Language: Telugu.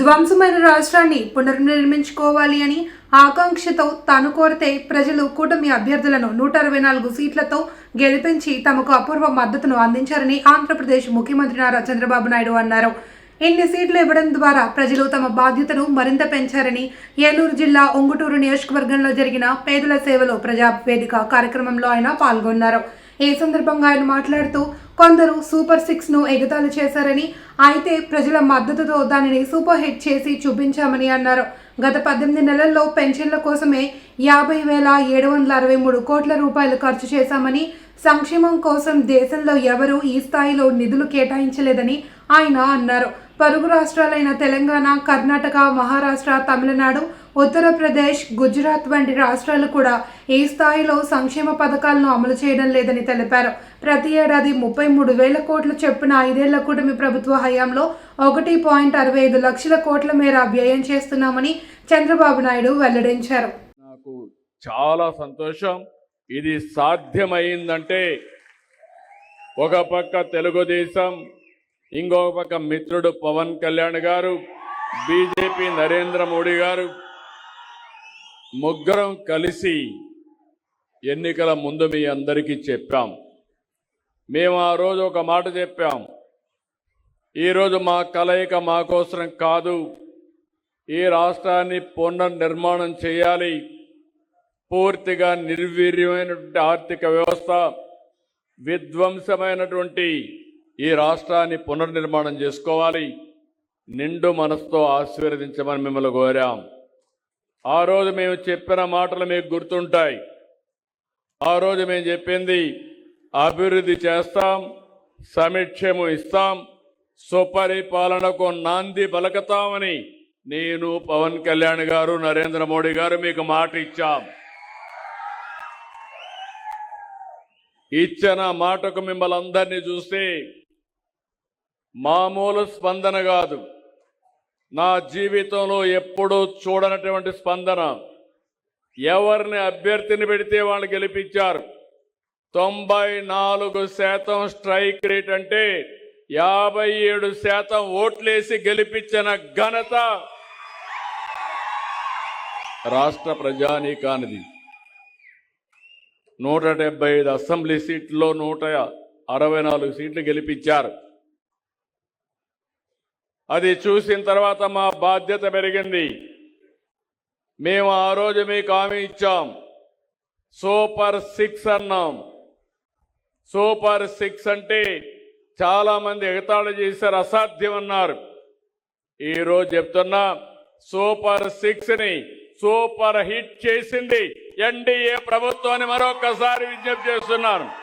ధ్వంసమైన రాష్ట్రాన్ని పునర్నిర్మించుకోవాలి అని ఆకాంక్షతో తాను కోరితే ప్రజలు కూటమి అభ్యర్థులను నూట అరవై నాలుగు సీట్లతో గెలిపించి తమకు అపూర్వ మద్దతును అందించారని ఆంధ్రప్రదేశ్ ముఖ్యమంత్రి నారా చంద్రబాబు నాయుడు అన్నారు. ఇన్ని సీట్లు ఇవ్వడం ద్వారా ప్రజలు తమ బాధ్యతను మరింత పెంచారని ఏలూరు జిల్లా ఒంగుటూరు నియోజకవర్గంలో జరిగిన పేదల సేవలో ప్రజా వేదిక కార్యక్రమంలో ఆయన పాల్గొన్నారు. ఈ సందర్భంగా ఆయన మాట్లాడుతూ కొందరు సూపర్ సిక్స్ను ఎగుతాలు ఎగతాళి చేశారని అయితే ప్రజల మద్దతుతో దానిని సూపర్ హిట్ చేసి చూపించామని అన్నారు. గత పద్దెనిమిది నెలల్లో పెన్షన్ల కోసమే యాభై వేల ఏడు వందల అరవై మూడు కోట్ల రూపాయలు ఖర్చు చేశామని సంక్షేమం కోసం దేశంలో ఎవరూ ఈ స్థాయిలో నిధులు కేటాయించలేదని ఆయన అన్నారు. పరుగు రాష్ట్రాలైన తెలంగాణ కర్ణాటక మహారాష్ట్ర తమిళనాడు ఉత్తరప్రదేశ్ గుజరాత్ వంటి రాష్ట్రాలు కూడా ఈ స్థాయిలో సంక్షేమ పథకాలను అమలు చేయడం లేదని తెలిపారు. ప్రతి ఏడాది ముప్పై మూడు వేల కోట్ల చొప్పున ఐదేళ్ళ కూటమి ప్రభుత్వ హయాంలో ఒకటి పాయింట్ అరవై ఐదు లక్షల కోట్ల మేర వ్యయం చేస్తున్నామని చంద్రబాబు నాయుడు వెల్లడించారు. నాకు చాలా సంతోషం. ఇది సాధ్యమైందంటే ఒక పక్క తెలుగుదేశం ఇంకొక పక్క మిత్రుడు పవన్ కళ్యాణ్ గారు బీజేపీ నరేంద్ర మోడీ గారు ముగ్గురం కలిసి ఎన్నికల ముందు మీ అందరికీ చెప్పాం. మేము ఆ రోజు ఒక మాట చెప్పాం. ఈరోజు మా కలయిక మా కోసం కాదు ఈ రాష్ట్రాన్ని పునర్నిర్మాణం చేయాలి. పూర్తిగా నిర్వీర్యమైనటువంటి ఆర్థిక వ్యవస్థ విధ్వంసమైనటువంటి ఈ రాష్ట్రాన్ని పునర్నిర్మాణం చేసుకోవాలి. నిండు మనసుతో ఆశీర్వదించమని మిమ్మల్ని కోరాం. ఆ రోజు మేము చెప్పిన మాటలు మీకు గుర్తుంటాయి. ఆ రోజు మేము చెప్పింది అభివృద్ధి చేస్తాం సమీక్షము ఇస్తాం సుపరిపాలనకు నాంది పలకతామని నేను పవన్ కళ్యాణ్ గారు నరేంద్ర మోడీ గారు మీకు మాట ఇచ్చాం. ఇచ్చిన మాటకు మిమ్మల్ని అందరినీ చూస్తే మామూలు స్పందన కాదు. నా జీవితంలో ఎప్పుడూ చూడనటువంటి స్పందన. ఎవరిని అభ్యర్థిని పెడితే వాళ్ళు గెలిపించారు. తొంభై నాలుగు శాతం స్ట్రైక్ రేట్ అంటే యాభై ఏడు శాతం ఓట్లేసి గెలిపించిన ఘనత రాష్ట్ర ప్రజానీకానిది. నూట డెబ్బై ఐదు అసెంబ్లీ సీట్లో నూట అరవై నాలుగు సీట్లు గెలిపించారు. అది చూసిన తర్వాత మా బాధ్యత పెరిగింది. మేము ఆ రోజు మీకు హామీ ఇచ్చాం. సూపర్ సిక్స్ అన్నాం. సూపర్ సిక్స్ అంటే చాలామంది ఎగతాళి చేశారు అసాధ్యం అన్నారు. ఈరోజు చెప్తున్నా సూపర్ సిక్స్ని సూపర్ హిట్ చేసింది ఎన్డీఏ ప్రభుత్వాన్ని మరొకసారి విజ్ఞప్తి చేస్తున్నాను.